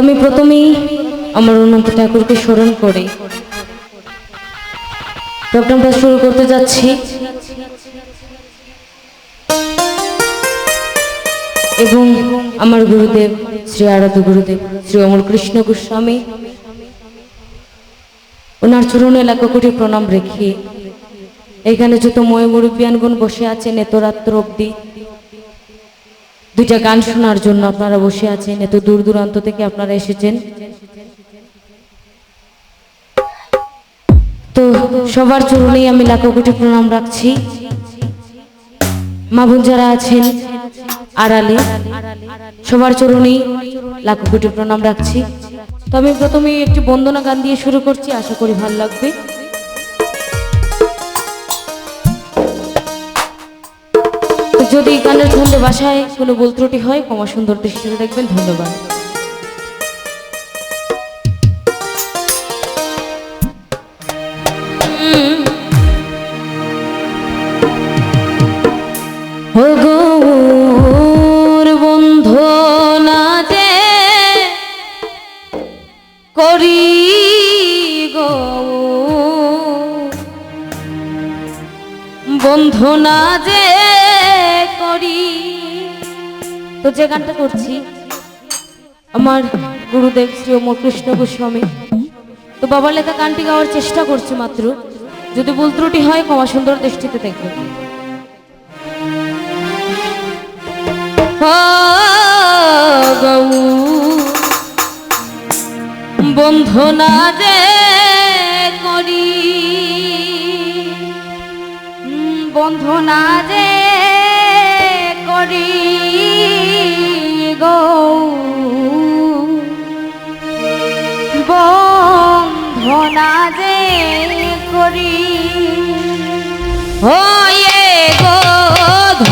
আমি প্রথমেই আমার অনন্ত ঠাকুরকে স্মরণ করে। প্রোগ্রামটা শুরু করতে যাচ্ছি। এবং আমার গুরুদেব, শ্রী আরাধ্য গুরুদেব, শ্রী অমর কৃষ্ণ গোস্বামী, ওনার চরণে এলাকা কোটি প্রণাম রেখে এখানে যত ময় মুরব্বিয়ানগুন বসে আছেন, এত রাত্র অব্দি দুইটা গান শোনার জন্য আপনারা বসে আছেন। এত দূর দূরান্ত থেকে আপনারা এসেছেন। তো সবার চরণেই আমি লাখো কোটি প্রণাম রাখছি। মা বোন যারা আছেন, আড়ালে, সবার চরণেই লাখো কোটি প্রণাম রাখছি। তো আমি প্রথমে একটি বন্দনা গান দিয়ে শুরু করছি, আশা করি ভালো লাগবে। যদি গানের ছন্দে বাসায় কোনো বলত্রুটি ত্রুটি হয় কমা সুন্দর দৃষ্টিতে দেখবেন। ধন্যবাদ। তো যে গানটা করছি আমার গুরুদেব শ্রী অমর কৃষ্ণ গোস্বামী। তো বাবার লেখা গানটি গাওয়ার চেষ্টা করছি মাত্র। যদি ভুল ত্রুটি হয় ক্ষমা সুন্দর দৃষ্টিতে দেখবেন। গৌ বন্ধু না যে করি উম, বন্ধু না যে হরি গো। বন্ধনা যে করি। হয়ে গো ধ